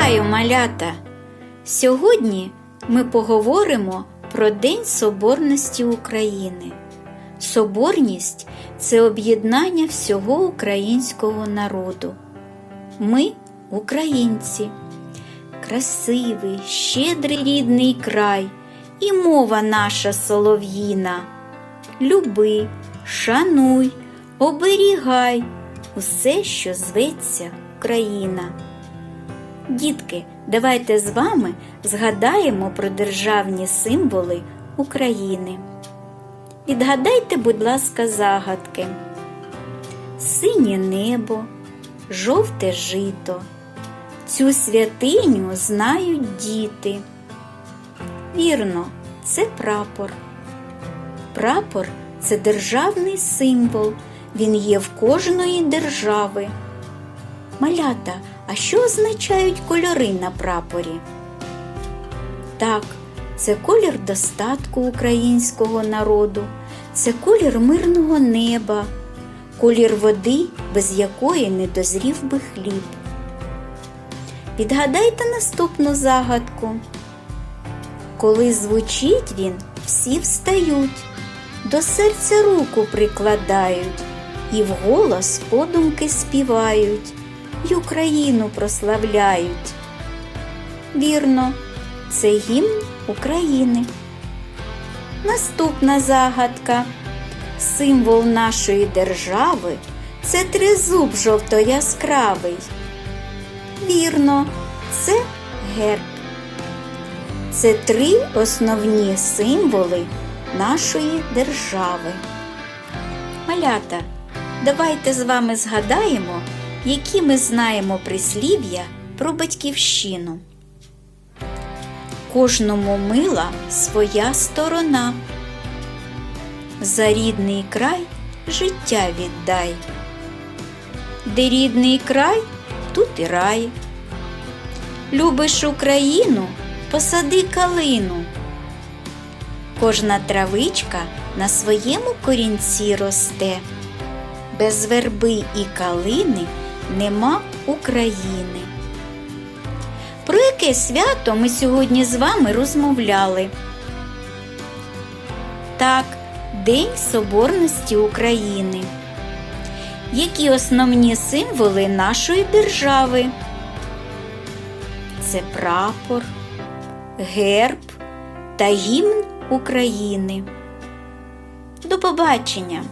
Вітаю, малята! Сьогодні ми поговоримо про День Соборності України. Соборність це об'єднання всього українського народу. Ми українці, красивий, щедрий рідний край і мова наша солов'їна. Люби, шануй, оберігай усе, що зветься Україна. Дітки, давайте з вами згадаємо про державні символи України. Відгадайте, будь ласка, загадки. Синє небо, жовте жито. Цю святиню знають діти. Вірно, це прапор. Прапор це державний символ. Він є в кожної держави. Малята, а що означають кольори на прапорі? Так, це колір достатку українського народу, це колір мирного неба, колір води, без якої не дозрів би хліб. Відгадайте наступну загадку. Коли звучить він, всі встають, до серця руку прикладають і вголос подумки співають й Україну прославляють. Вірно, це гімн України. Наступна загадка. Символ нашої держави це тризуб жовто-яскравий. Вірно, це герб. Це три основні символи нашої держави. Малята, давайте з вами згадаємо, які ми знаємо прислів'я про батьківщину. Кожному мила своя сторона. За рідний край життя віддай. Де рідний край, тут і рай. Любиш Україну, посади калину. Кожна травичка на своєму корінці росте. Без верби і калини нема України. Про яке свято ми сьогодні з вами розмовляли? Так, День Соборності України. Які основні символи нашої держави? Це прапор, герб та гімн України. До побачення!